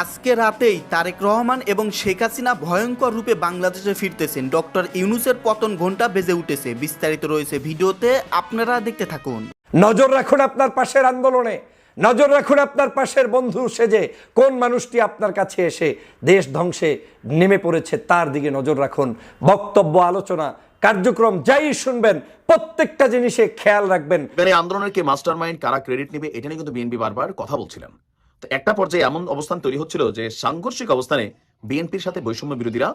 আজকে রাতেই তারেক রহমান এবং শেখ হাসিনা ভয়ঙ্কর রূপে বাংলাদেশে ফিরতেছেন। ডক্টর ইউনুসের পতন ঘণ্টা বেজে উঠেছে। বিস্তারিত রয়েছে ভিডিওতে আপনারা দেখতে থাকুন। নজর রাখুন আপনার পাশের আন্দোলনে। নজর রাখুন আপনার পাশের বন্ধু সেজে। কোন মানুষটি আপনার কাছে এসে দেশ ধ্বংসে নেমে পড়েছে তার দিকে নজর রাখুন। বক্তব্য আলোচনা কার্যক্রম যাই শুনবেন প্রত্যেকটা জিনিসে খেয়াল রাখবেন। আন্দোলনের কে মাস্টার মাইন্ড কারা ক্রেডিট নেবে এটা নিয়ে কিন্তু বিএনপি বারবার কথা বলছিলেন একটা পর্যায়ে এমন অবস্থান তৈরি হচ্ছিল যে সাংঘর্ষিক অবস্থানে বিএনপির সাথে বৈষম্য বিরোধীরা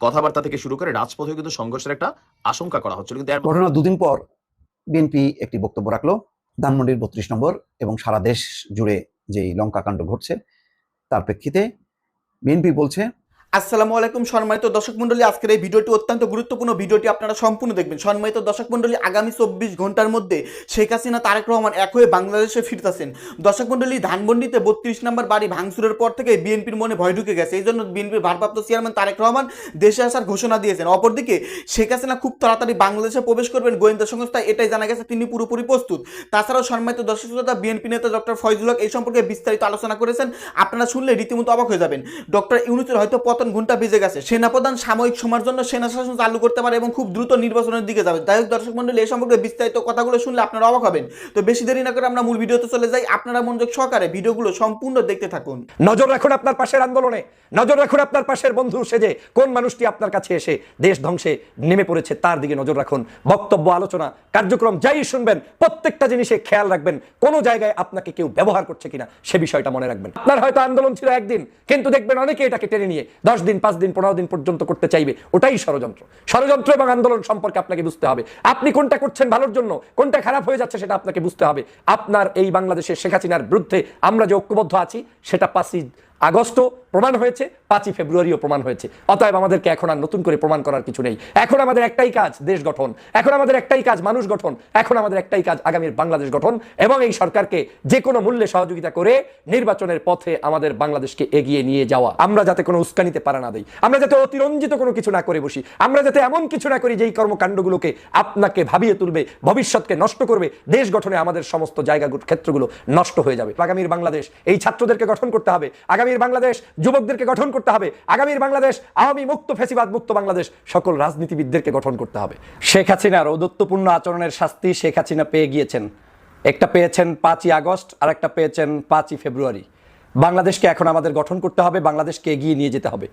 কথাবার্তা থেকে শুরু করে রাজপথে কিন্তু সংঘর্ষের একটা আশঙ্কা করা হচ্ছিল, কিন্তু ঘটনা দুদিন পর বিএনপি একটি বক্তব্য রাখল, ধানমন্ডির বত্রিশ নম্বর এবং সারা দেশ জুড়ে যেই লঙ্কাকাণ্ড ঘটছে, তার প্রেক্ষিতে বিএনপি বলছে আসসালামু আলাইকুম, সম্মানিত দর্শক মন্ডলী আজকের এই ভিডিওটি অত্যন্ত গুরুত্বপূর্ণ। ভিডিওটি আপনারা সম্পূর্ণ দেখবেন। সম্মানিত দর্শক মন্ডলী আগামী চব্বিশ ঘণ্টার মধ্যে শেখ হাসিনা, তারেক রহমান এক হয়ে বাংলাদেশে ফিরতেছেন। দর্শক মন্ডলী ধানমন্ডিতে বত্রিশ নম্বর বাড়ি ভাঙচুরের পর থেকে বিএনপির মনে ভয় ঢুকে গেছে। এই জন্য বিএনপির ভারপ্রাপ্ত চেয়ারম্যান তারেক রহমান দেশে আসার ঘোষণা দিয়েছেন। অপরদিকে, শেখ হাসিনা খুব তাড়াতাড়ি বাংলাদেশে প্রবেশ করবেন। গোয়েন্দা সংস্থা এটাই জানা গেছে, তিনি পুরোপুরি প্রস্তুত। তাছাড়াও সম্মানিত দর্শক শ্রোতা, বিএনপি নেতা ডক্টর ফয়জুল হক এই সম্পর্কে বিস্তারিত আলোচনা করেছেন। আপনারা শুনলে রীতিমতো অবাক হয়ে যাবেন। ডক্টর ইউনুসের হয়তো পতন ঘণ্টা বেজে গেছে। সেনাপ্রধান সাময়িক সময়ের জন্য সেনা শাসন চালু করতে পারে এবং খুব দ্রুত নির্বাচনের দিকে যাবে। যাই হোক, দর্শক মন্ডলী এই সম্পর্কে বিস্তারিত কথাগুলো শুনলে আপনারা অবাক হবেন। তো বেশি দেরি না করে আমরা মূল ভিডিওতে চলে যাই। আপনারা মনোযোগ সহকারে ভিডিওগুলো সম্পূর্ণ দেখতে থাকুন। নজর রাখুন আপনার পাশের আন্দোলনে। নজর রাখুন আপনার পাশের বন্ধু সেজে। কোন মানুষটি আপনার কাছে এসে দেশ ধ্বংসে নেমে পড়েছে তার দিকে নজর রাখুন। বক্তব্য, আলোচনা, কার্যক্রম যাই শুনবেন, প্রত্যেকটা জিনিসে খেয়াল রাখবেন, কোন জায়গায় আপনাকে কেউ ব্যবহার করছে কিনা, সে বিষয়টা মনে রাখবেন। আপনার হয়তো আন্দোলন ছিল একদিন, কিন্তু দেখবেন অনেকে এটাকে টেনে নিয়ে দশ দিন, পাঁচ দিন, পনেরো দিন পর্যন্ত করতে চাইবে, ওটাই ষড়যন্ত্র। ষড়যন্ত্র এবং আন্দোলন সম্পর্কে আপনাকে বুঝতে হবে। আপনি কোনটা করছেন ভালোর জন্য, কোনটা খারাপ হয়ে যাচ্ছে সেটা আপনাকে বুঝতে হবে। আপনার এই বাংলাদেশের শেখ হাসিনার বিরুদ্ধে আমরা যে ঐক্যবদ্ধ আছি, সেটা পাঁচই আগস্ট প্রমাণ হয়েছে, পাঁচই ফেব্রুয়ারিও প্রমাণ হয়েছে। অতএব আমাদেরকে এখন আর নতুন করে প্রমাণ করার কিছু নেই। এখন আমাদের একটাই কাজ, দেশ গঠন। এখন আমাদের একটাই কাজ, মানুষ গঠন। এখন আমাদের একটাই কাজ, আগামীর বাংলাদেশ গঠন। এবং এই সরকারকে যে কোনো মূল্যে সহযোগিতা করে নির্বাচনের পথে আমাদের বাংলাদেশকে এগিয়ে নিয়ে যাওয়া। আমরা যাতে কোনো উস্কানিতে পারা না দিই। আমরা যাতে অতিরঞ্জিত কোনো কিছু না করে বসি। আমরা যাতে এমন কিছু না করি যেই কর্মকাণ্ডগুলোকে আপনাকে ভাবিয়ে তুলবে, ভবিষ্যৎকে নষ্ট করবে। দেশ গঠনে আমাদের সমস্ত জায়গা ক্ষেত্রগুলো নষ্ট হয়ে যাবে। আগামীর বাংলাদেশ, এই ছাত্রদেরকে গঠন করতে হবে। আগামীর বাংলাদেশ যুবকদেরকে গঠন করতে হবে। আগামীর বাংলাদেশ, আওয়ামী মুক্ত, ফেসিবাদ মুক্ত বাংলাদেশ, সকল রাজনীতিবিদদেরকে গঠন করতে হবে। শেখ হাসিনার ঔদত্তপূর্ণ আচরণের শাস্তি শেখ হাসিনা পেয়ে গিয়েছেন। একটা পেয়েছেন পাঁচই আগস্ট আর একটা পেয়েছেন পাঁচই ফেব্রুয়ারি। বাংলাদেশকে এখন আমাদের গঠন করতে হবে, বাংলাদেশকে এগিয়ে নিয়ে যেতে হবে।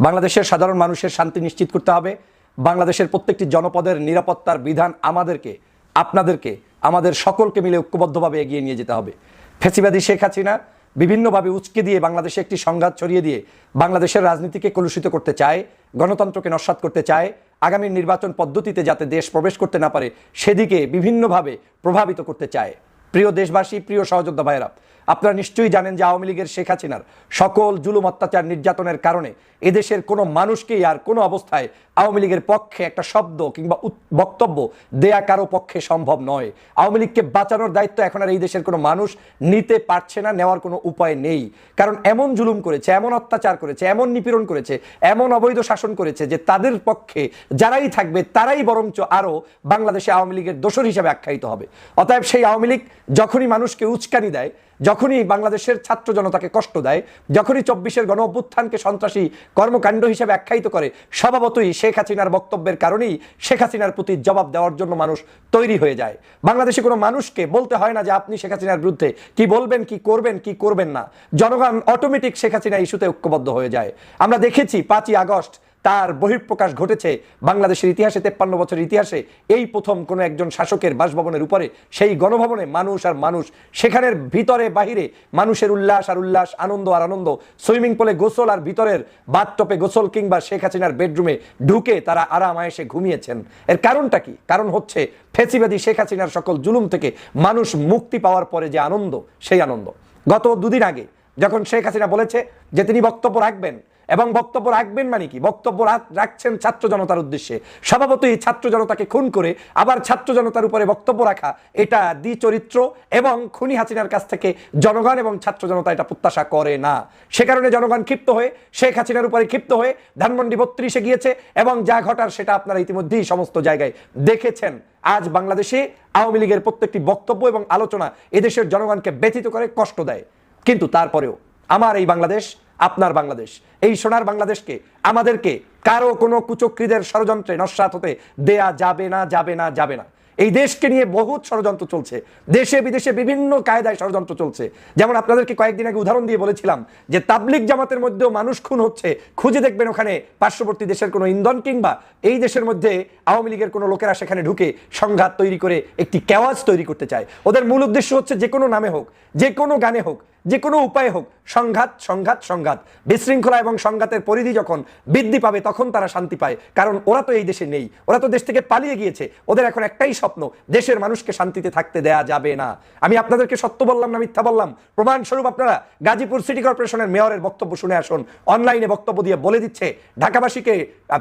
বাংলাদেশের সাধারণ মানুষের শান্তি নিশ্চিত করতে হবে। বাংলাদেশের প্রত্যেকটি জনপদের নিরাপত্তার বিধান আমাদেরকে, আপনাদেরকে, আমাদের সকলকে মিলে ঐক্যবদ্ধভাবে এগিয়ে নিয়ে যেতে হবে। ফেসিবাদী শেখ হাসিনা বিভিন্নভাবে উচকে দিয়ে বাংলাদেশে একটি সংঘাত ছড়িয়ে দিয়ে বাংলাদেশের রাজনীতিকে কলুষিত করতে চায়, গণতন্ত্রকে নস্বাত করতে চায়, আগামী নির্বাচন পদ্ধতিতে যাতে দেশ প্রবেশ করতে না পারে, সেদিকে বিভিন্নভাবে প্রভাবিত করতে চায়। প্রিয় দেশবাসী, প্রিয় সহযোদ্ধা ভাইয়েরা আপনারা নিশ্চয়ই জানেন যে আওয়ামী লীগের শেখ হাসিনার সকল জুলুম, অত্যাচার, নির্যাতনের কারণে এদেশের কোনো মানুষকেই আর কোনো অবস্থায় আওয়ামী লীগের পক্ষে একটা শব্দ কিংবা বক্তব্য দেয়া কারও পক্ষে সম্ভব নয়। আওয়ামী লীগকে বাঁচানোর দায়িত্ব এখন আর এই দেশের কোনো মানুষ নিতে পারছে না, নেওয়ার কোনো উপায় নেই। কারণ এমন জুলুম করেছে, এমন অত্যাচার করেছে, এমন নিপীড়ন করেছে, এমন অবৈধ শাসন করেছে যে তাদের পক্ষে যারাই থাকবে তারাই বরঞ্চ আরও বাংলাদেশে আওয়ামী লীগের দোষর হিসাবে আখ্যায়িত হবে। অতএব সেই আওয়ামী লীগ যখনই মানুষকে উস্কানি দেয় যখনই বাংলাদেশের ছাত্র জনতাকে কষ্ট দেয়, যখনই চব্বিশের গণ অভ্যুত্থানকে সন্ত্রাসী কর্মকাণ্ড হিসেবে আখ্যায়িত করে, স্বভাবতই শেখ হাসিনার বক্তব্যের কারণেই শেখ হাসিনার প্রতি জবাব দেওয়ার জন্য মানুষ তৈরি হয়ে যায়। বাংলাদেশে কোনো মানুষকে বলতে হয় না যে আপনি শেখ হাসিনার বিরুদ্ধে কি বলবেন, কি করবেন কি করবেন না। জনগণ অটোমেটিক শেখ হাসিনা ইস্যুতে ঐক্যবদ্ধ হয়ে যায়। আমরা দেখেছি পাঁচই আগস্ট তার বহিঃপ্রকাশ ঘটেছে বাংলাদেশের ইতিহাসে, তেপ্পান্ন বছরের ইতিহাসে। এই প্রথম কোনো একজন শাসকের বাসভবনের উপরে, সেই গণভবনে মানুষ আর মানুষ, সেখানের ভিতরে বাহিরে মানুষের উল্লাস আর উল্লাস, আনন্দ আর আনন্দ, সুইমিং পুলে গোসল আর ভিতরের বাথটপে গোসল কিংবা শেখ হাসিনার বেডরুমে ঢুকে তারা আরাম আয়েসে ঘুমিয়েছেন। এর কারণটা কি? কারণ হচ্ছে ফেসিবাদী শেখ হাসিনার সকল জুলুম থেকে মানুষ মুক্তি পাওয়ার পরে যে আনন্দ, সেই আনন্দ। গত দুদিন আগে যখন শেখ হাসিনা বলেছে যে তিনি বক্তব্য রাখবেন এবং বক্তব্য রাখবেন মানে কি? বক্তব্য রাখছেন ছাত্র জনতার উদ্দেশ্যে। স্বভাবতই ছাত্র জনতাকে খুন করে আবার ছাত্র জনতার উপরে বক্তব্য রাখা, এটা দ্বিচরিত্র এবং খুনি হাসিনার কাছ থেকে জনগণ এবং ছাত্র জনতা এটা প্রত্যাশা করে না। সে কারণে জনগণ ক্ষিপ্ত হয়ে, শেখ হাসিনার উপরে ক্ষিপ্ত হয়ে ধানমন্ডি বত্রিশে গিয়েছে এবং যা ঘটার সেটা আপনারা ইতিমধ্যেই সমস্ত জায়গায় দেখেছেন। আজ বাংলাদেশে আওয়ামী লীগের প্রত্যেকটি বক্তব্য এবং আলোচনা এদেশের জনগণকে ব্যথিত করে, কষ্ট দেয়। কিন্তু তারপরেও আমার এই বাংলাদেশ আপনার বাংলাদেশ। এই সোনার বাংলাদেশকে, আমাদেরকে কারও কোনো কুচক্রীদের ষড়যন্ত্রে নস্বাত হতে দেয়া যাবে না যাবে না যাবে না। এই দেশকে নিয়ে বহুত ষড়যন্ত্র চলছে। দেশে বিদেশে বিভিন্ন কায়দায় ষড়যন্ত্র চলছে। যেমন আপনাদেরকে কয়েকদিন আগে উদাহরণ দিয়ে বলেছিলাম যে তাবলিক জামাতের মধ্যেও মানুষ খুন হচ্ছে। খুঁজে দেখবেন ওখানে পার্শ্ববর্তী দেশের কোনো ইন্ধন কিংবা এই দেশের মধ্যে আওয়ামী লীগের কোনো লোকেরা সেখানে ঢুকে সংঘাত তৈরি করে একটি কেওয়াজ তৈরি করতে চায়। ওদের মূল উদ্দেশ্য হচ্ছে যে কোনো নামে হোক, যে কোনো গানে হোক যে কোনো উপায়ে হোক, সংঘাত সংঘাত সংঘাত, বিশৃঙ্খলা এবং সংঘাতের পরিধি যখন বৃদ্ধি পাবে, তখন তারা শান্তি পায়। কারণ ওরা তো এই দেশে নেই। ওরা তো দেশ থেকে পালিয়ে গিয়েছে। ওদের এখন একটাই স্বপ্ন, দেশের মানুষকে শান্তিতে থাকতে দেয়া যাবে না। আমি আপনাদেরকে সত্য বললাম না মিথ্যা বললাম? প্রমাণস্বরূপ আপনারা গাজীপুর সিটি কর্পোরেশনের মেয়রের বক্তব্য শুনে আসুন। অনলাইনে বক্তব্য দিয়ে বলে দিচ্ছে, ঢাকাবাসীকে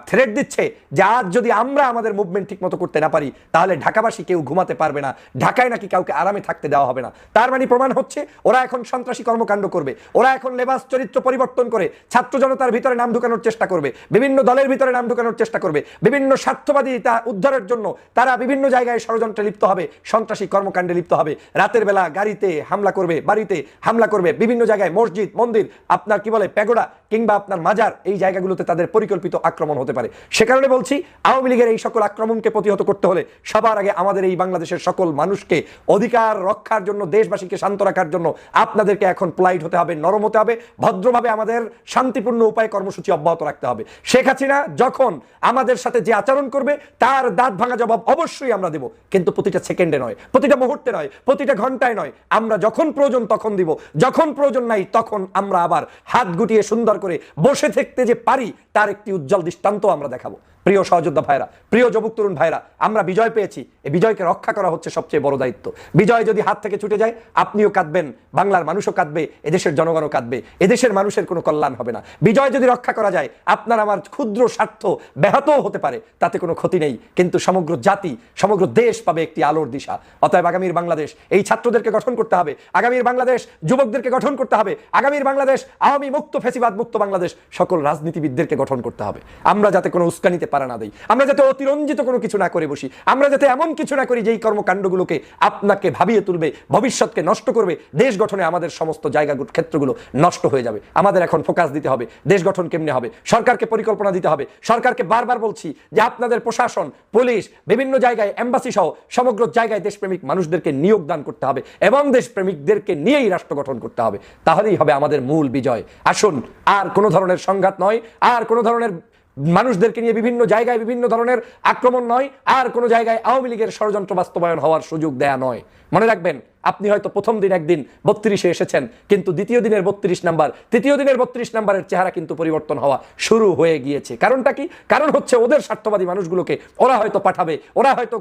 থ্রেট দিচ্ছে যে আজ যদি আমরা আমাদের মুভমেন্ট ঠিক মতো করতে না পারি, তাহলে ঢাকাবাসী কেউ ঘুমাতে পারবে না। ঢাকায় নাকি কাউকে আরামে থাকতে দেওয়া হবে না। তার মানে প্রমাণ হচ্ছে, ওরা এখন সন্ত্রাসী কর্মকাণ্ড করবে। ওরা এখন লেবাস চরিত্র পরিবর্তন করে ছাত্র জনতার ভিতরে নাম ঢুকানোর চেষ্টা করবে, বিভিন্ন দলের ভিতরে নাম ঢুকানোর চেষ্টা করবে, বিভিন্ন স্বার্থবাদীতা উদ্ধারের জন্য তারা বিভিন্ন জায়গায় ষড়যন্ত্রে লিপ্ত হবে, সন্ত্রাসী কর্মকাণ্ডে লিপ্ত হবে। রাতের বেলা গাড়িতে হামলা করবে, বাড়িতে হামলা করবে, বিভিন্ন জায়গায় মসজিদ, মন্দির, আপনার কি বলে, প্যাগোডা কিংবা আপনার মাজার, এই জায়গাগুলোতে তাদের পরিকল্পিত আক্রমণ হতে পারে। সে কারণে বলছি, আওয়ামী লীগের এই সকল আক্রমণকে প্রতিহত করতে হলে সবার আগে আমাদের এই বাংলাদেশের সকল মানুষকে অধিকার রক্ষার জন্য, দেশবাসীকে শান্ত রাখার জন্য আপনাদেরকে এখন প্লাইট হতে হবে, নরম হতে হবে, ভদ্রভাবে আমাদের শান্তিপূর্ণ উপায় কর্মসূচি অব্যাহত রাখতে হবে। শেখ হাসিনা যখন আমাদের সাথে যে আচরণ করবে, তার দাঁত ভাঙা জবাব অবশ্যই আমরা দেব। কিন্তু প্রতিটা সেকেন্ডে নয়, প্রতিটা মুহূর্তে নয়, প্রতিটা ঘন্টায় নয়। আমরা যখন প্রয়োজন তখন দিব, যখন প্রয়োজন নাই তখন আমরা আবার হাত গুটিয়ে সুন্দর করে বসে থাকতে যে পারি, তার একটি উজ্জ্বল দৃষ্টান্ত আমরা দেখাবো। প্রিয় সহযোদ্ধা ভাইরা, প্রিয় যুবক তরুণ ভাইরা, আমরা বিজয় পেয়েছি। এই বিজয়কে রক্ষা করা হচ্ছে সবচেয়ে বড় দায়িত্ব। বিজয় যদি হাত থেকে ছুটে যায়, আপনিও কাঁদবেন, বাংলার মানুষও কাঁদবে, এদেশের জনগণও কাঁদবে, এদেশের মানুষের কোনো কল্যাণ হবে না। বিজয় যদি রক্ষা করা যায়, আপনার আমার ক্ষুদ্র স্বার্থ ব্যাহতও হতে পারে, তাতে কোনো ক্ষতি নেই। কিন্তু সমগ্র জাতি, সমগ্র দেশ পাবে একটি আলোর দিশা। অতএব আগামীর বাংলাদেশ, এই ছাত্রদেরকে গঠন করতে হবে। আগামীর বাংলাদেশ, যুবকদেরকে গঠন করতে হবে। আগামীর বাংলাদেশ, আওয়ামী মুক্ত ফেসিবাদ মুক্ত বাংলাদেশ, সকল রাজনীতিবিদদেরকে গঠন করতে হবে। আমরা যাতে কোনো উস্কানিতে পারা না দিই। আমরা যাতে অতিরঞ্জিত কোনো কিছু না করে বসি, আমরা যাতে এমন কিছু না করি যেই কর্মকাণ্ডগুলোকে আপনাকে ভাবিয়ে তুলবে, ভবিষ্যৎকে নষ্ট করবে, দেশ গঠনে আমাদের সমস্ত জায়গা ক্ষেত্রগুলো নষ্ট হয়ে যাবে। আমাদের এখন ফোকাস দিতে হবে, দেশ গঠন কেমনে হবে, সরকারকে পরিকল্পনা দিতে হবে, সরকারকে বারবার বলছি যে আপনাদের প্রশাসন, পুলিশ, বিভিন্ন জায়গায় এম্বাসি সহ সমগ্র জায়গায় দেশপ্রেমিক মানুষদেরকে নিয়োগ দান করতে হবে এবং দেশপ্রেমিকদেরকে নিয়েই রাষ্ট্র গঠন করতে হবে। তাহলেই হবে আমাদের মূল বিজয়। আসুন, আর কোনো ধরনের সংঘাত নয়, আর কোনো ধরনের মানুষদেরকে নিয়ে বিভিন্ন জায়গায় বিভিন্ন ধরনের আক্রমণ নয়, আর কোনো জায়গায় আওয়ামী লীগের ষড়যন্ত্র বাস্তবায়ন হওয়ার সুযোগ দেয়া নয়। মনে রাখবেন, আপনি হয়তো প্রথম দিন একদিন বত্রিশে এসেছেন, কিন্তু দ্বিতীয় দিনের বত্রিশ নাম্বার, তৃতীয় দিনের বত্রিশ নাম্বারের চেহারা কিন্তু পরিবর্তন হওয়া শুরু হয়ে গিয়েছে। কারণটা কি? কারণ হচ্ছে ওদের স্বার্থবাদী মানুষগুলোকে ওরা হয়তো পাঠাবে, ওরা হয়তো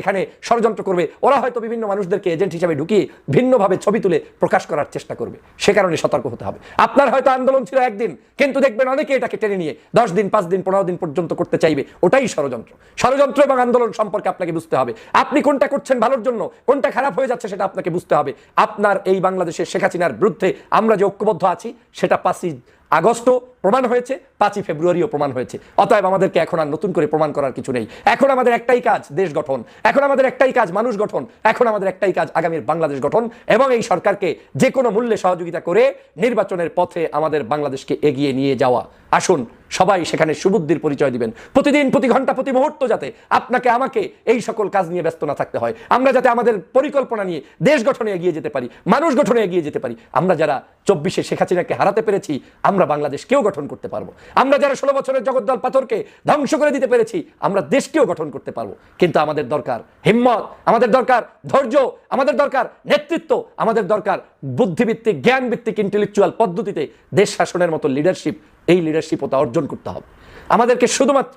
এখানে ষড়যন্ত্র করবে, ওরা হয়তো বিভিন্ন মানুষদেরকে এজেন্ট হিসাবে ঢুকিয়ে ভিন্নভাবে ছবি তুলে প্রকাশ করার চেষ্টা করবে। সে কারণে সতর্ক হতে হবে। আপনার হয়তো আন্দোলন ছিল একদিন, কিন্তু দেখবেন অনেকে এটাকে টেনে নিয়ে দশ দিন, পাঁচ দিন, পনেরো দিন পর্যন্ত করতে চাইবে, ওটাই ষড়যন্ত্র। ষড়যন্ত্র এবং আন্দোলন সম্পর্কে আপনাকে বুঝতে হবে। আপনি কোনটা করছেন ভালোর জন্য, কোনটা খারাপ হয়ে যাচ্ছে সেটা আপনাকে বুঝতে হবে। আপনার এই বাংলাদেশের শেখ হাসিনার বিরুদ্ধে আমরা যে ঐক্যবদ্ধ আছি, সেটা পাঁচই আগস্ট প্রমাণ হয়েছে, পাঁচই ফেব্রুয়ারিও প্রমাণ হয়েছে। অতএব আমাদেরকে এখন আর নতুন করে প্রমাণ করার কিছু নেই। এখন আমাদের একটাই কাজ, দেশ গঠন। এখন আমাদের একটাই কাজ, মানুষ গঠন। এখন আমাদের একটাই কাজ, আগামীর বাংলাদেশ গঠন এবং এই সরকারকে যে কোনো মূল্যে সহযোগিতা করে নির্বাচনের পথে আমাদের বাংলাদেশকে এগিয়ে নিয়ে যাওয়া। আসুন, সবাই সেখানে সুবুদ্ধির পরিচয় দিবেন। প্রতিদিন, প্রতি ঘণ্টা, প্রতি মুহূর্ত যাতে আপনাকে, আমাকে এই সকল কাজ নিয়ে ব্যস্ত না থাকতে হয়। আমরা যাতে আমাদের পরিকল্পনা নিয়ে দেশ গঠনে এগিয়ে যেতে পারি, মানুষ গঠনে এগিয়ে যেতে পারি। আমরা যারা চব্বিশে শেখ হাসিনাকে হারাতে পেরেছি, আমরা বাংলাদেশকেও গঠন করতে পারব। আমরা যারা ষোলো বছরের জগদ্দল পাথরকে ধ্বংস করে দিতে পেরেছি, আমরা দেশকেও গঠন করতে পারব। কিন্তু আমাদের দরকার হিম্মত, আমাদের দরকার ধৈর্য, আমাদের দরকার নেতৃত্ব, আমাদের দরকার বুদ্ধিভিত্তিক জ্ঞানভিত্তিক ইন্টেলেকচুয়াল পদ্ধতিতে দেশ শাসনের মতো লিডারশিপ এই লিডারশিপ ওটা অর্জন করতে হবে। আমাদেরকে শুধুমাত্র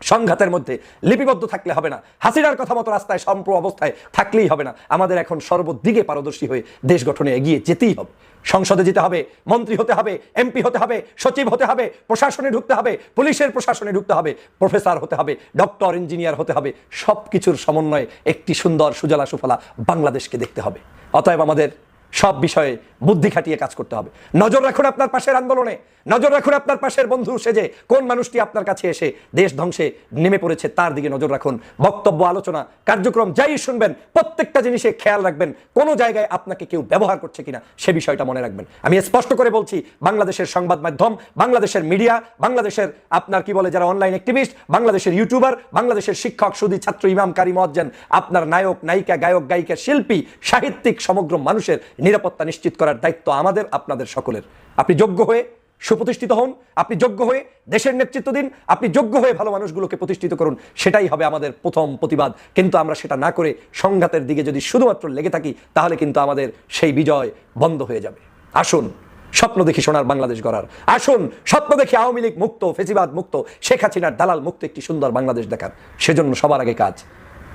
সংঘাতের মধ্যে লিপিবদ্ধ থাকলে হবে না। হাসিনার কথা মতো রাস্তায় সম্প্র অবস্থায় থাকলেই হবে না। আমাদের এখন সর্বদিকে পারদর্শী হয়ে দেশ গঠনে এগিয়ে যেতেই হবে। সংসদে যেতে হবে, মন্ত্রী হতে হবে, এমপি হতে হবে, সচিব হতে হবে, প্রশাসনে ঢুকতে হবে, পুলিশের প্রশাসনে ঢুকতে হবে, প্রফেসর হতে হবে, ডক্টর, ইঞ্জিনিয়ার হতে হবে সব কিছুর সমন্বয়ে একটি সুন্দর সুজলা সুফলা বাংলাদেশকে দেখতে হবে। অতএব আমাদের সব বিষয়ে বুদ্ধি খাটিয়ে কাজ করতে হবে। নজর রাখুন আপনার পাশের আন্দোলনে। নজর রাখুন আপনার পাশের বন্ধু সেজে। কোন মানুষটি আপনার কাছে এসে দেশ ধ্বংসে নেমে পড়েছে তার দিকে নজর রাখুন। বক্তব্য, আলোচনা, কার্যক্রম যাই শুনবেন, প্রত্যেকটা জিনিসে খেয়াল রাখবেন, কোনো জায়গায় আপনাকে কেউ ব্যবহার করছে কিনা সে বিষয়টা মনে রাখবেন। আমি স্পষ্ট করে বলছি, বাংলাদেশের সংবাদ মাধ্যম, বাংলাদেশের মিডিয়া, বাংলাদেশের আপনার কি বলে, যারা অনলাইন অ্যাক্টিভিস্ট বাংলাদেশের ইউটিউবার বাংলাদেশের শিক্ষক, সুদী ছাত্র, ইমাম, কারি, মজ্জেন, আপনার নায়ক, নায়িকা, গায়ক গায়িকা শিল্পী, সাহিত্যিক, সমগ্র মানুষের নিরাপত্তা নিশ্চিত করার দায়িত্ব আমাদের, আপনাদের সকলের। আপনি যোগ্য হয়ে সুপ্রতিষ্ঠিত হন, আপনি যোগ্য হয়ে দেশের নেতৃত্ব দিন, আপনি যোগ্য হয়ে ভালো মানুষগুলোকে প্রতিষ্ঠিত করুন, সেটাই হবে আমাদের প্রথম প্রতিবাদ। কিন্তু আমরা সেটা না করে সংঘাতের দিকে যদি শুধুমাত্র লেগে থাকি, তাহলে কিন্তু আমাদের সেই বিজয় বন্ধ হয়ে যাবে। আসুন, স্বপ্ন দেখি সোনার বাংলাদেশ গড়ার। আসুন, স্বপ্ন দেখি আওয়ামী লীগ মুক্ত, ফেসিবাদ মুক্ত, শেখ হাসিনার দালাল মুক্ত একটি সুন্দর বাংলাদেশ দেখার। সেজন্য সবার আগে কাজ,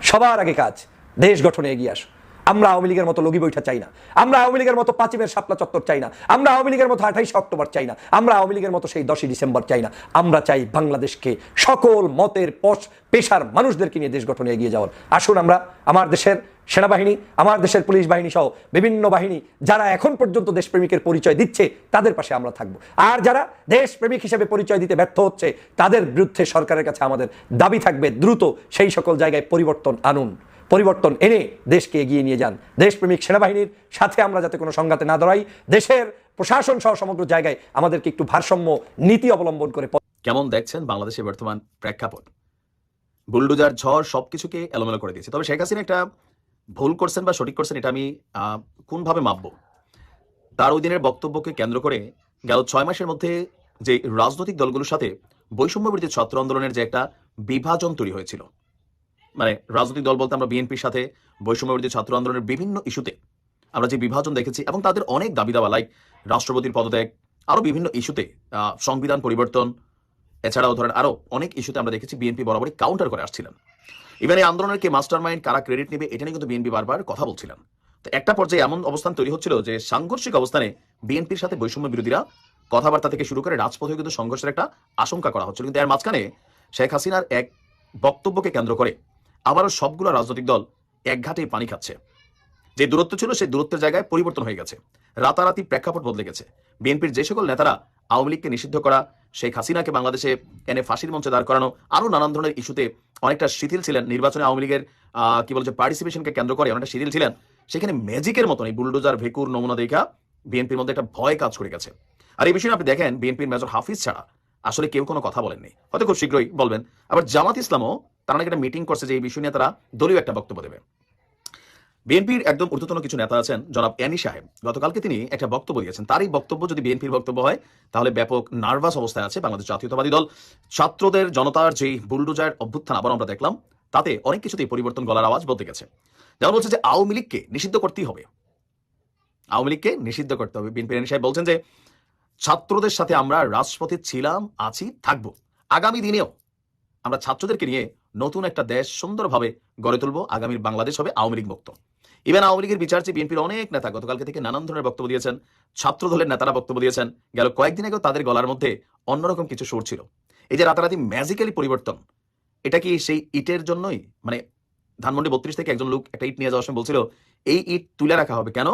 সবার আগে কাজ, দেশ গঠনে এগিয়ে আসুন। আমরা আওয়ামী লীগের মতো লগি বৈঠা চাই না। আমরা আওয়ামী লীগের মতো পাঁচিমের শাপলা চত্বর চাই না। আমরা আওয়ামী লীগের মতো আঠাইশে অক্টোবর চাই না। আমরা আওয়ামী লীগের মতো সেই দশই ডিসেম্বর চাই না। আমরা চাই বাংলাদেশকে সকল মতের পশ পেশার মানুষদেরকে নিয়ে দেশ গঠনে এগিয়ে যাওয়ার। আসুন আমরা আমার দেশের সেনাবাহিনী, আমার দেশের পুলিশ বাহিনী সহ বিভিন্ন বাহিনী যারা এখন পর্যন্ত দেশপ্রেমিকের পরিচয় দিচ্ছে, তাদের পাশে আমরা থাকব। আর যারা দেশপ্রেমিক হিসেবে পরিচয় দিতে ব্যর্থ হচ্ছে, তাদের বিরুদ্ধে সরকারের কাছে আমাদের দাবি থাকবে দ্রুত সেই সকল জায়গায় পরিবর্তন আনুন। পরিবর্তন এনে দেশকে এগিয়ে নিয়ে যান। দেশপ্রেমিক সেনাবাহিনীর সাথে আমরা যাতে কোনো সংঘাতে না দাঁড়াই, দেশের প্রশাসন সহ সমগ্র জায়গায় আমাদেরকে একটু ভারসাম্য নীতি অবলম্বন করে কেমন দেখছেন বাংলাদেশের বর্তমান প্রেক্ষাপট? বুলডোজার, ঝড় সবকিছুকে এলোমেলো করে দিয়েছে। তবে শেখ হাসিনা একটা ভুল করছেন বা সঠিক করছেন এটা আমি কোনভাবে মাপবো? তার ওই দিনের বক্তব্যকে কেন্দ্র করে গেল ছয় মাসের মধ্যে যে রাজনৈতিক দলগুলোর সাথে বৈষম্য বিরোধী ছাত্র আন্দোলনের যে একটা বিভাজন তৈরি হয়েছিল মানে রাজনৈতিক দল বলতে আমরা বিএনপির সাথে বৈষম্য বিরোধী ছাত্র আন্দোলনের বিভিন্ন ইস্যুতে আমরা যে বিভাজন দেখেছি এবং তাদের অনেক দাবি দাবা লাইক রাষ্ট্রপতির পদত্যাগ, আরও বিভিন্ন ইস্যুতে সংবিধান পরিবর্তন, এছাড়াও ধরেন আরও অনেক ইস্যুতে আমরা দেখেছি বিএনপি বরাবরই কাউন্টার করে আসছিলেন। ইভেন এই আন্দোলনের কে মাস্টার মাইন্ড কারা ক্রেডিট নেবে, এটা নিয়ে কিন্তু বিএনপি বারবার কথা বলছিলেন তো একটা পর্যায়ে এমন অবস্থান তৈরি হচ্ছিল যে সাংঘর্ষিক অবস্থানে বিএনপির সাথে বৈষম্য বিরোধীরা কথাবার্তা থেকে শুরু করে রাজপথে কিন্তু সংঘর্ষের একটা আশঙ্কা করা হচ্ছিল। কিন্তু এর মাঝখানে শেখ হাসিনার এক বক্তব্যকে কেন্দ্র করে আবারও সবগুলো রাজনৈতিক দল এক ঘাটেই পানি খাচ্ছে। যে দূরত্ব ছিল সেই দূরত্বের জায়গায় পরিবর্তন হয়ে গেছে। রাতারাতি প্রেক্ষাপট বদলে গেছে। বিএনপির যে সকল নেতারা আওয়ামী লীগকে নিষিদ্ধ করা, শেখ হাসিনাকে বাংলাদেশে এনে ফাঁসির মঞ্চে দাঁড় করানো আরও নানান ধরনের ইস্যুতে অনেকটা শিথিল ছিলেন নির্বাচনে আওয়ামী লীগের কি বলছে পার্টিসিপেশনকে কেন্দ্র করে অনেকটা শিথিল ছিলেন, সেখানে ম্যাজিকের মতন এই বুলডোজার, ভেকুর, নমুনা দেখা বিএনপির মধ্যে একটা ভয় কাজ করে গেছে। আর এই বিষয়ে আপনি দেখেন, বিএনপির মেজর হাফিজ ছাড়া আসলে কেউ কোনো কথা বলেননি। হয়তো খুব শীঘ্রই বলবেন। আবার জামাত ইসলামও তারা নাকি একটা মিটিং করছে যে এই বিষয় নিয়ে তারা দলীয় একটা বক্তব্য দেবে। বিএনপির একদম ঊর্ধ্বতন কিছু নেতা আছেন জনাব অ্যানি সাহেব। গতকালকে তিনি একটা বক্তব্য দিয়েছেন। তার এই বক্তব্য যদি বিএনপির বক্তব্য হয়, তাহলে ব্যাপক নার্ভাস অবস্থায় আছে বাংলাদেশ জাতীয়তাবাদী দল। ছাত্রদের, জনতার যেই বুলডোজার অভ্যুত্থান আবার আমরা দেখলাম, তাতে অনেক কিছুতেই পরিবর্তন গলার আওয়াজ বলতে গেছে। যেমন বলছে যে আওয়ামী লীগকে নিষিদ্ধ করতেই হবে। আওয়ামী লীগকে নিষিদ্ধ করতে হবে। বিএনপির অ্যানি সাহেব বলছেন যে ছাত্রদের সাথে আমরা রাজপথে ছিলাম, আছি, থাকব। আগামী দিনেও আমরা ছাত্রদেরকে নিয়ে নতুন একটা দেশ সুন্দরভাবে গড়ে তুলবো। আগামীর বাংলাদেশ হবে আওয়ামী লীগ মুক্ত। ইভেন আওয়ামী লীগের বিচার চেয়ে বিএনপির অনেক নেতা গতকালকে থেকে নানান ধরনের বক্তব্য দিয়েছেন ছাত্র দলের নেতারা বক্তব্য দিয়েছেন। গেল কয়েকদিন আগেও তাদের গলার মধ্যে অন্যরকম কিছু সুর ছিল। এই যে রাতারাতি ম্যাজিক্যালি পরিবর্তন, এটা কি সেই ইটের জন্যই? মানে ধানমন্ডি বত্রিশ থেকে একজন লোক একটা ইট নিয়ে যাওয়ার সময় বলছিল, এই ইট তুলে রাখা হবে কেন?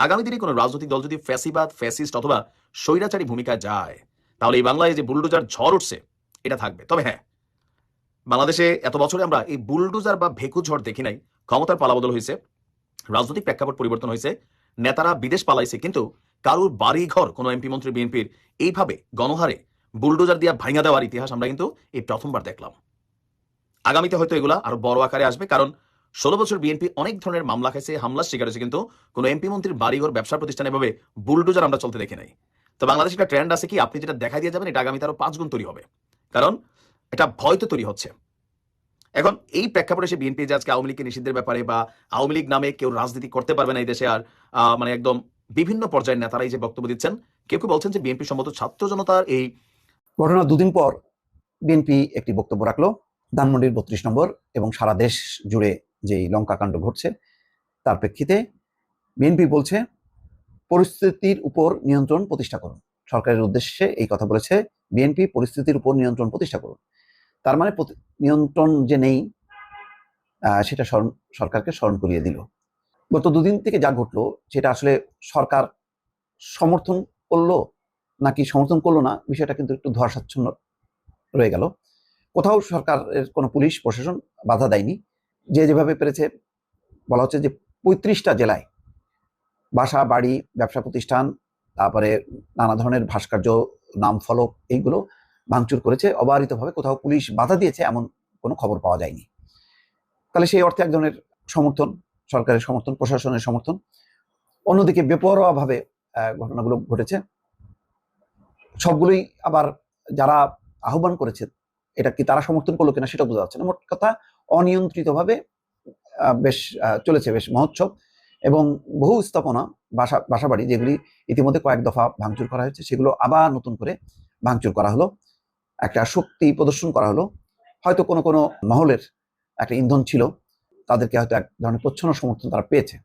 আগামী দিনে কোনো রাজনৈতিক দল যদি ফ্যাসিবাদ, ফ্যাসিস্ট অথবা স্বৈরাচারী ভূমিকায় যায়, তাহলে এই বাংলায় যে বুলডোজার ঝড় উঠছে, এটা থাকবে। তবে হ্যাঁ বাংলাদেশে এত বছরে আমরা এই বুলডোজার বা ভেকু ঝড় দেখি নাই, ক্ষমতার পালাবদল হয়েছে, রাজনৈতিক প্রেক্ষাপট পরিবর্তন হয়েছে, নেতারা বিদেশ পালাইছে, কিন্তু কারুর বাড়ি ঘর কোনো এমপি মন্ত্রী, বিএনপির, এইভাবে গণহারে বুলডোজার দিয়া ভাঙা দেওয়ার ইতিহাস আমরা কিন্তু এই প্রথমবার দেখলাম। আগামীতে হয়তো এগুলা আরও বড় আকারে আসবে, কারণ ষোলো বছর বিএনপি অনেক ধরনের মামলা খাইছে, হামলার শিকার হয়েছে, কিন্তু কোনো এমপি মন্ত্রীর বাড়িঘর, ব্যবসা প্রতিষ্ঠানে এভাবে বুলডোজার আমরা চলতে দেখি নাই। তো বাংলাদেশ একটা ট্রেন্ড আছে কি? আপনি যেটা দেখা দিয়ে যাবেন, এটা আগামীতে আরও পাঁচ গুণ তৈরি হবে। কারণ এটা ভয় তো তৈরি হচ্ছে। এখন এই প্রেক্ষাপটে সে বিএনপি যে আজকে আওয়ামী লীগকে নিষিদ্ধের ব্যাপারে বা আওয়ামী লীগ নামে কেউ রাজনীতি করতে পারবে না এই দেশে আর মানে একদম বিভিন্ন পর্যায়ের নেতারা এই যে বক্তব্য দিচ্ছেন, কেউ কেউ বলছেন যে বিএনপি সম্মত ছাত্র জনতার এই ঘটনা দুদিন পর বিএনপি একটি বক্তব্য রাখল। ধানমন্ডির বত্রিশ নম্বর এবং সারা দেশ জুড়ে যেই লঙ্কাকাণ্ড ঘটছে, তার প্রেক্ষিতে বিএনপি বলছে পরিস্থিতির উপর নিয়ন্ত্রণ প্রতিষ্ঠা করুন। সরকারের উদ্দেশ্যে এই কথা বলেছে বিএনপি, পরিস্থিতির উপর নিয়ন্ত্রণ প্রতিষ্ঠা করুন। তার মানে নিয়ন্ত্রণ যে নেই সেটা সরকারকে স্মরণ করিয়ে দিল। গত দুদিন থেকে যা ঘটলো, সেটা আসলে সরকার সমর্থন করল নাকি সমর্থন করল না, বিষয়টা কিন্তু একটু ধোয়াশাচ্ছন্ন রয়ে গেল। কোথাও সরকারের কোনো পুলিশ, প্রশাসন বাধা দেয়নি। যে যেভাবে পেরেছে, বলা হচ্ছে যে পঁয়ত্রিশটা জেলায় বাসা, বাড়ি, ব্যবসা প্রতিষ্ঠান, তারপরে নানা ধরনের ভাস্কর্য, নাম, ফলক এইগুলো ভাঙচুর করেছে। অবারিতভাবে কোথাও পুলিশ বাধা দিয়েছে এমন কোনো খবর পাওয়া যায়নি। তাহলে সেই অর্থে এক ধরনের সমর্থন, সরকারের সমর্থন, প্রশাসনের সমর্থন। অন্যদিকে বেপরোয়াভাবে ঘটনাগুলো ঘটেছে। সবগুলোই আবার যারা আহ্বান করেছে, এটা কি তারা সমর্থন করল কিনা সেটা বোঝা যাচ্ছে না। মোট কথা, অনিয়ন্ত্রিতভাবে বেশ চলেছে বেশ মহোৎসব। এবং বহু স্থাপনা, বাসা, বাসাবাড়ি যেগুলি ইতিমধ্যে কয়েক দফা ভাঙচুর করা হয়েছে, সেগুলো আবার নতুন করে ভাঙচুর করা হলো। একটা শক্তি প্রদর্শন করা হলো। হয়তো কোনো কোনো মহলের একটা ইন্ধন ছিল, তাদেরকে হয়তো এক ধরনের প্রচ্ছন্ন সমর্থন তারা পেয়েছে।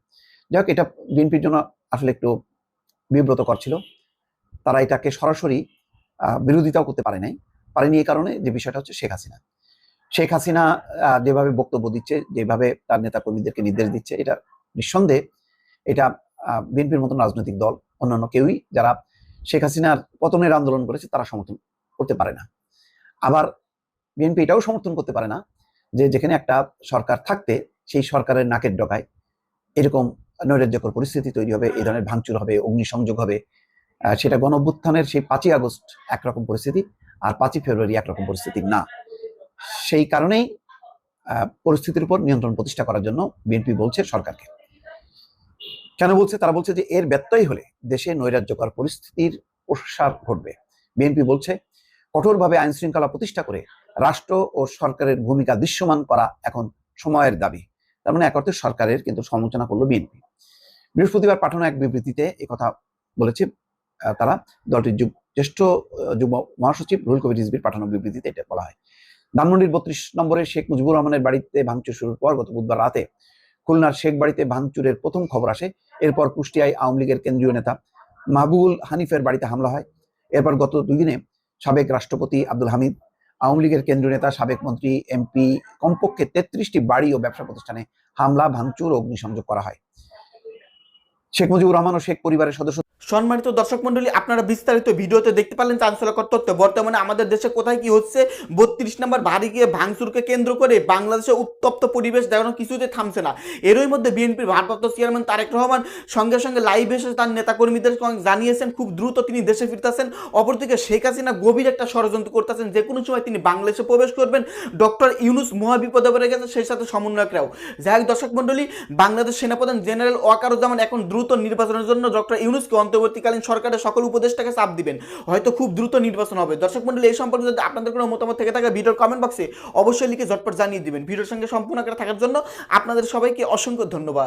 যাই হোক, এটা বিএনপির জন্য আসলে একটু বিব্রতকর ছিল। তারা এটাকে সরাসরি বিরোধিতাও করতে পারে নাই। পারেনি এই কারণে যে বিষয়টা হচ্ছে শেখ হাসিনা। শেখ হাসিনা যেভাবে বক্তব্য দিচ্ছে, যেভাবে তার নেতা কর্মীদেরকে নির্দেশ দিচ্ছে, এটা নিঃসন্দেহে এটা বিএনপির মতন রাজনৈতিক দল, অন্যান্য কেউই যারা শেখ হাসিনার পতনের আন্দোলন করেছে তারা সমর্থন করতে পারে না। আবার বিএনপি এটাও সমর্থন করতে পারে না যে যেখানে একটা সরকার থাকতে সেই সরকারের নাকের ডগায় এরকম নৈরাজ্যকর পরিস্থিতি তৈরি হবে এই ধরনের ভাঙচুর হবে, অগ্নিসংযোগ হবে সেটা গণ অভ্যুত্থানের সেই পাঁচই আগস্ট একরকম পরিস্থিতি আর পাঁচই ফেব্রুয়ারি একরকম পরিস্থিতি না। সেই কারণেই পরিস্থিতির উপর নিয়ন্ত্রণ প্রতিষ্ঠা করার জন্য বিএনপি বলছে সরকারকে। কেন বলছে? তারা বলছে যে এর ব্যত্যয় হলে দেশে নৈরাজ্যকর পরিস্থিতির প্রসার ঘটবে। বিএনপি বলছে, কঠোরভাবে আইন শৃঙ্খলা প্রতিষ্ঠা করে রাষ্ট্র ও সরকারের ভূমিকা দৃশ্যমান করা এখন সময়ের দাবি। তার মানে এক অর্থে সরকারের কিন্তু সমালোচনা করল বিএনপি। বৃহস্পতিবার পাঠানো এক বিবৃতিতে কথা বলেছে তারা দলটির যুগ, জ্যেষ্ঠ যুগ্ম মহাসচিব রুহুল কবির রিজভির পাঠানো বিবৃতিতে এটা বলা হয়। ধানমন্ডির বত্রিশ নম্বরে শেখ মুজিবুর রহমানের বাড়িতে ভাঙচুর শুরুর পর গত বুধবার রাতে খুলনার শেখ বাড়িতে ভাঙচুরের প্রথম খবর আসে। এরপর কুষ্টিয়ায় আওয়ামী লীগের কেন্দ্রীয় নেতা মাহবুবুল হানিফের বাড়িতে হামলা হয়। এরপর গত দুই দিনে সাবেক রাষ্ট্রপতি আব্দুল হামিদ, আওয়ামী লীগের কেন্দ্রীয় নেতা, সাবেক মন্ত্রী এমপি কমপক্ষে তেত্রিশটি বাড়ি ও ব্যবসা প্রতিষ্ঠানে হামলা, ভাঙচুর অগ্নিসংযোগ করা হয়। শেখ মুজিবুর রহমান ও শেখ পরিবারের সদস্য। সম্মানিত দর্শক মন্ডলী, আপনারা বিস্তারিত ভিডিওতে দেখতে পারলেন চাঞ্চল্যকর তথ্য। বর্তমানে আমাদের দেশে কোথায় কি হচ্ছে? বত্রিশ নম্বর বাড়িকে ভাঙচুরকে কেন্দ্র করে বাংলাদেশে উত্তপ্ত পরিবেশ দেখানো কিছুতে থামছে না। এরই মধ্যে বিএনপির ভারপ্রাপ্ত চেয়ারম্যান তারেক রহমান সঙ্গে সঙ্গে লাইভ এসে তার নেতাকর্মীদের জানিয়েছেন, খুব দ্রুত তিনি দেশে ফিরতেছেন। অপরদিকে শেখ হাসিনা গভীর একটা ষড়যন্ত্র করতেছেন। যে কোনো সময় তিনি বাংলাদেশে প্রবেশ করবেন। ডক্টর ইউনুস মহাবিপদে পড়ে গেছেন, সেই সাথে সমন্বয়করাও। যাই হোক দর্শক মন্ডলী, বাংলাদেশ সেনাপ্রধান জেনারেল ওয়াকারুজ্জামান এখন দ্রুত নির্বাচনের জন্য ডক্টর ইউনুসকে অন্তর্বর্তীকালীন সরকারের সকল উপদেষ্টাকে চাপ দিবেন। হয়তো খুব দ্রুত নির্বাচন হবে। দর্শক মন্ডলী এই সম্পর্কে যদি আপনাদের কোনো মতামত থেকে থাকে, ভিডিওর কমেন্ট বক্সে অবশ্যই লিখে ঝটপট জানিয়ে দিবেন। ভিডিওর সঙ্গে সম্পূর্ণ করে থাকার জন্য আপনাদের সবাইকে অসংখ্য ধন্যবাদ।